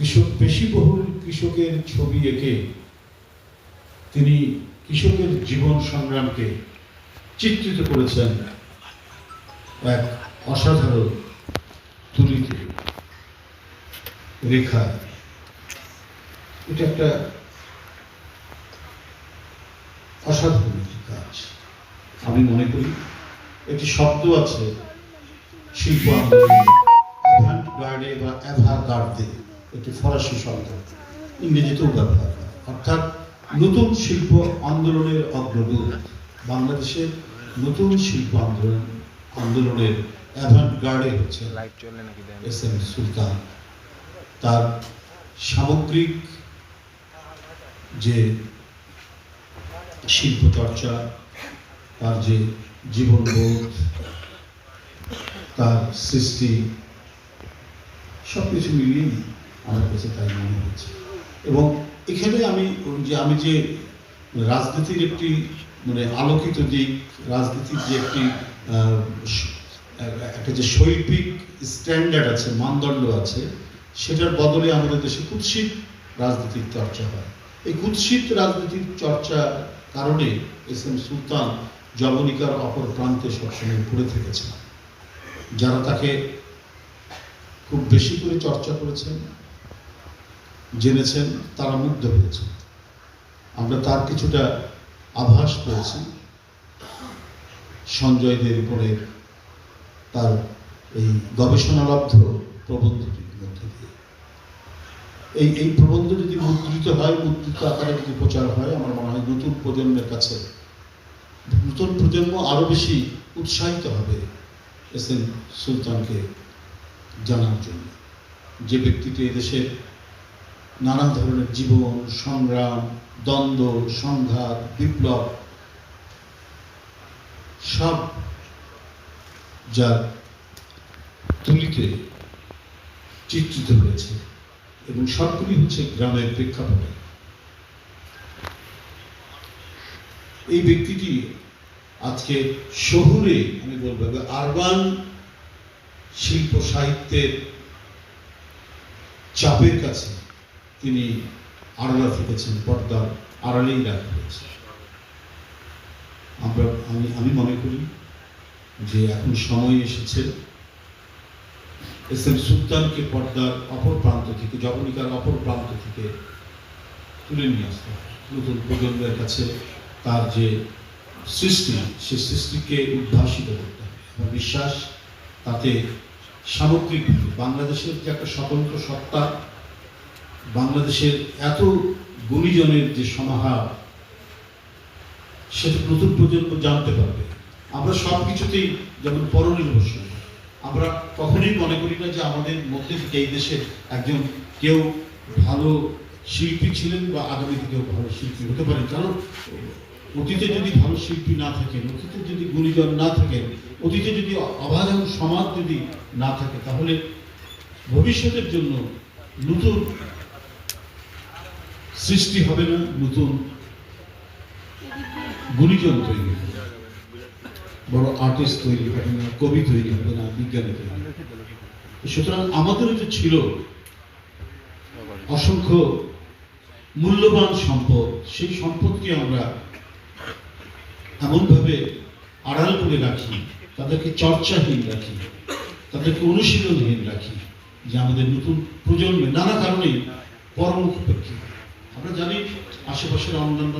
কৃষক পেশিবহুল কৃষকের ছবি এঁকে তিনি কৃষকের জীবন সংগ্রামকে চিত্রিত করেছেন এক অসাধারণ তুলিতে রেখা। এটা একটা অসাধারণ কাজ। আমি মনে করি একটি শব্দ আছে শিল্প আন্দোলনে অ্যাভান্ট গার্ডে বা অ্যাভা গার্ডে একটি ফরাসি শব্দ ইংরেজিতেও ব্যবহার অর্থাৎ নতুন শিল্প আন্দোলনের অগ্রদূত। বাংলাদেশের নতুন শিল্প আন্দোলন, আন্দোলনের অ্যাভান্ট গার্ডে হচ্ছে এস এম সুলতান। তার সামগ্রিক যে শিল্প চর্চা, তার যে জীবনবোধ, তার সৃষ্টি সব কিছু মিলিয়েই আমার কাছে তাই মনে হচ্ছে। এবং এখানে আমি যে আমি যে রাজনীতির একটি মানে আলোকিত দিক রাজনীতির যে একটি একটা যে শৈল্পিক স্ট্যান্ডার্ড আছে, মানদণ্ড আছে, সেটার বদলে আমাদের দেশে কুৎসিত রাজনীতির চর্চা হয়। এই কুৎসিত রাজনীতির চর্চার কারণে এস এম সুলতান জবনিকার অপর প্রান্তে সবসময় ঘুরে থেকেছেন। যারা তাকে খুব বেশি করে চর্চা করেছেন জেনেছেন, তারা মুগ্ধ হয়েছেন। আমরা তার কিছুটা আভাস পেয়েছি। সঞ্জয়দের উপরে তার এই গবেষণালব্ধ প্রবন্ধটির মধ্যে দিয়ে। এই এই প্রবন্ধ যদি মুদ্রিত হয়, মুদ্রিত আকারে যদি প্রচার হয়, আমার মনে হয় নতুন প্রজন্মের কাছে, নতুন প্রজন্ম আরও বেশি উৎসাহিত হবে এস এম সুলতানকে জানার জন্য। যে ব্যক্তিটি এদেশের নানা ধরনের জীবন, সংগ্রাম, দ্বন্দ্ব, সংঘাত, বিপ্লব, সব যার তুলিতে চিত্রিত হয়েছে এবং সবগুলি হচ্ছে গ্রামের প্রেক্ষাপটে। এই ব্যক্তিটি আজকে শহুরে, আমি বলব আরবান শিল্প সাহিত্যের চাপের কাছে তিনি আড়ালা থেকেছেন, পর্দার আড়ালেই রাখা হয়েছে। আমরা, আমি আমি মনে করি যে এখন সময় এসেছে এস এম সুলতানকে পর্দার অপর প্রান্ত থেকে জবনিকার অপর প্রান্ত থেকে তুলে নিয়ে আসতে হবে। নতুন প্রজন্মের কাছে তার যে সৃষ্টি, সে সৃষ্টিকে উদ্ভাসিত করতে হবে। বিশ্বাস, তাতে সামগ্রিক বাংলাদেশের যে একটা স্বতন্ত্র সত্তা বাংলাদেশের এত গুণীজনের যে সমাহার, সেটা নতুন প্রজন্ম জানতে পারবে। আমরা সব কিছুতেই যেমন পরনির্ভরশীল, আমরা কখনোই মনে করি না যে আমাদের মধ্যে থেকে এই দেশে একজন কেউ ভালো শিল্পী ছিলেন বা আগামীতে কেউ ভালো শিল্পী হতে পারেন। কারণ অতীতে যদি ভালো শিল্পী না থাকেন, অতীতে যদি গুণীজন না থাকেন, অতীতে যদি অবাধন সমাজ যদি না থাকে, তাহলে ভবিষ্যতের জন্য নতুন সৃষ্টি হবে না, নতুন গুণীজন তৈরি হবে। বড় আর্টিস্ট তৈরি হবে না, কবি তৈরি হবে না, বিজ্ঞানী তৈরি হবে সুতরাং আমাদেরও যে ছিল অসংখ্য মূল্যবান সম্পদ, সেই সম্পদকে আমরা এমনভাবে আড়াল করে রাখি, তাদেরকে চর্চাহীন রাখি, তাদেরকে অনুশীলনহীন রাখি, যে আমাদের নতুন প্রজন্মে নানা কারণেই পরমুখপেক্ষী আমরা জানি আশেপাশের অন্যান্য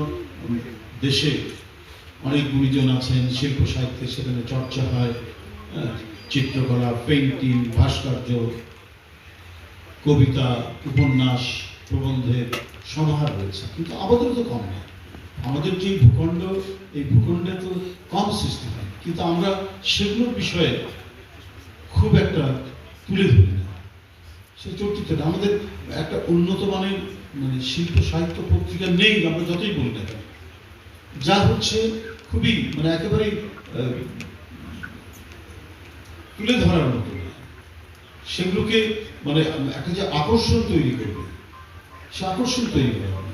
দেশে অনেক গুণীজন আছেন শিল্প সাহিত্যে সেখানে চর্চা হয় হ্যাঁ, চিত্রকলা পেন্টিং ভাস্কর্য কবিতা উপন্যাস প্রবন্ধের সমাহার রয়েছে। কিন্তু আমাদের তো কম নয় আমাদের যে ভূখণ্ড এই ভূখণ্ডে তো কম সৃষ্টি হয়। কিন্তু আমরা সেগুলোর বিষয়ে খুব একটা তুলে ধরি না সে চর্চিতটা আমাদের একটা উন্নত মানের মানে শিল্প সাহিত্য পত্রিকা নেই, আমরা যতই বলি না যা হচ্ছে খুবই মানে একেবারে তুলে ধরার মতো। সেগুলোকে মানে একটা যে আকর্ষণ তৈরি করবে, সে আকর্ষণ তৈরি করা হবে।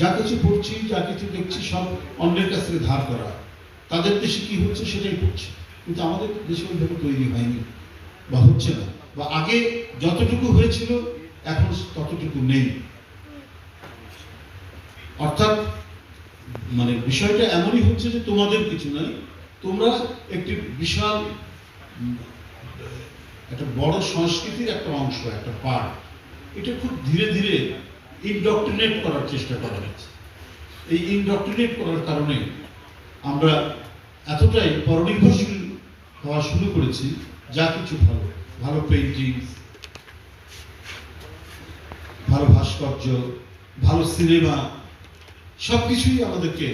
যা কিছু পড়ছি, যা কিছু দেখছি, সব অন্যের কাছ থেকে ধার করা। তাদের দেশে কি হচ্ছে সেটাই পড়ছে। কিন্তু আমাদের দেশে ওইভাবে তৈরি হয়নি বা হচ্ছে না। বা আগে যতটুকু হয়েছিল, এখন ততটুকু নেই। অর্থাৎ মানে বিষয়টা এমনই হচ্ছে যে তোমাদের কিছু নাই, তোমরা একটি বিশাল, একটা বড় সংস্কৃতির একটা অংশ, একটা পার্ট এটা খুব ধীরে ধীরে ইনডক্ট্রিনেট করার চেষ্টা করা হচ্ছে। এই ইনডক্ট্রিনেট করার কারণে আমরা এতটাই পরনির্ভরশীল হওয়া শুরু করেছি, যা কিছু ভালো। ভালো পেন্টিং ভালো ভাস্কর্য, ভালো সিনেমা সব কিছুই আমাদেরকে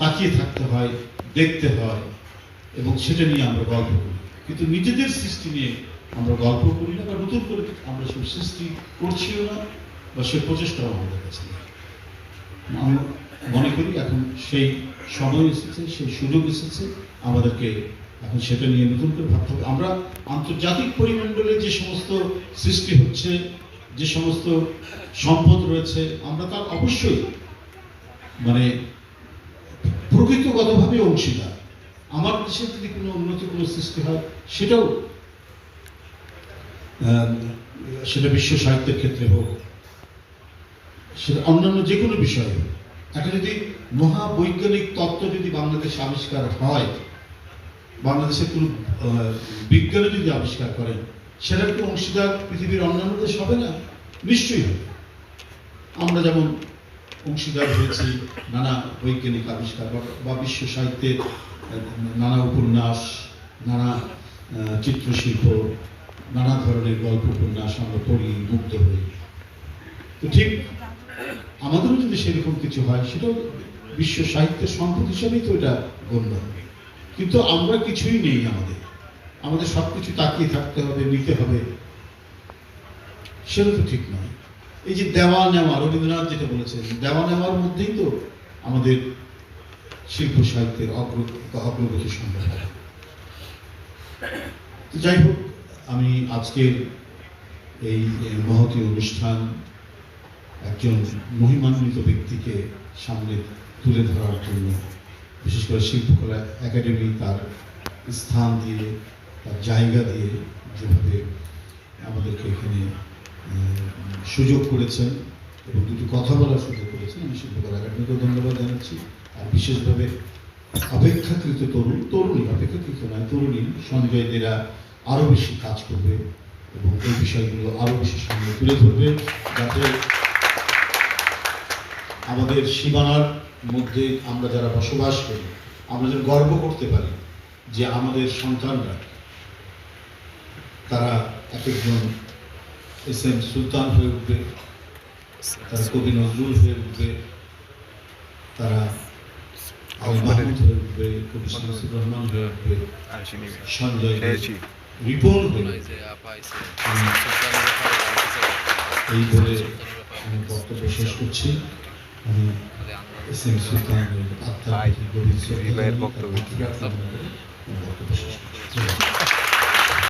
তাকিয়ে থাকতে হয়, দেখতে হয়, এবং সেটা নিয়ে আমরা গল্প করি। কিন্তু নিজেদের সৃষ্টি নিয়ে আমরা গল্প করি না, বা নতুন করে আমরা সব সৃষ্টি করছিও না, বা সে প্রচেষ্টাও আমাদের কাছে নেই। আমি মনে করি এখন সেই সময় এসেছে, সেই সুযোগ এসেছে, আমাদেরকে এখন সেটা নিয়ে নতুন করে ভাবতে হবে। আমরা আন্তর্জাতিক পরিমণ্ডলে যে সমস্ত সৃষ্টি হচ্ছে, যে সমস্ত সম্পদ রয়েছে, আমরা তার অবশ্যই মানে প্রকৃতিগতভাবে অংশীদার। আমার দেশে যদি কোনো উন্নত কোনো সৃষ্টি হয়, সেটাও সেটা বিশ্ব সাহিত্যের ক্ষেত্রে হোক, সেটা অন্যান্য যে কোনো বিষয়ে হোক। একটা যদি মহাবৈজ্ঞানিক তত্ত্ব যদি বাংলাদেশে আবিষ্কার হয় বাংলাদেশের কোনো বিজ্ঞানী যদি আবিষ্কার করেন সেটার কি অংশীদার পৃথিবীর অন্যান্য দেশ হবে না? নিশ্চয়ই হবে। আমরা যেমন অংশীদার হয়েছি, নানা বৈজ্ঞানিক আবিষ্কার বা- বিশ্ব সাহিত্যের নানা উপন্যাস, নানা চিত্রশিল্প, নানা ধরনের গল্প উপন্যাস আমরা পড়ি, মুগ্ধ হই। তো ঠিক আমাদেরও যদি সেরকম কিছু হয়, সেটাও বিশ্ব সাহিত্যের সম্পদ হিসাবেই তো এটা গণ্য হবে। কিন্তু আমরা কিছুই নেই আমাদের। আমাদের সব কিছু তাকিয়ে থাকতে হবে, নিতে হবে। সেটা তো ঠিক নয়। এই যে দেওয়া নেওয়া, রবীন্দ্রনাথ যেটা বলেছেন, দেওয়া নেওয়ার মধ্যেই তো আমাদের শিল্প সাহিত্যের অগ্র- অগ্রগতি সম্ভব হয় তো যাই হোক, আমি আজকের এই মহতী অনুষ্ঠান একজন মহিমান্বিত ব্যক্তিকে সামনে তুলে ধরার জন্য বিশেষ করে শিল্পকলা একাডেমি তার স্থান দিয়ে, তার জায়গা দিয়ে যেভাবে আমাদেরকে এখানে সুযোগ করেছেন এবং দুটি কথা বলার সুযোগ করেছেন, আমি শিল্পকলা একাডেমিকেও ধন্যবাদ জানাচ্ছি। আর বিশেষভাবে অপেক্ষাকৃত তরুণ, তরুণী, অপেক্ষাকৃত নয়, তরুণী সঞ্জয়দেরা আরও বেশি কাজ করবে এবং এই বিষয়গুলো আরও বেশি সামনে তুলে ধরবে যাতে আমাদের সীমানার মধ্যে আমরা যারা বসবাস করি আমরা যেন গর্ব করতে পারি যে আমাদের সন্তানরা তারা এক একজন এস এম সুলতান হয়ে উঠবে তারা কবি নজরুল হয়ে উঠবে তারা মাহমুদ হয়ে উঠবে কবি শামসুর রহমান হয়ে উঠবে সঞ্জয় রিপন হয়ে এই বলে আমি বক্তব্য শেষ করছি। আমি আমাদের আন্দোলন এস এম সুলতানের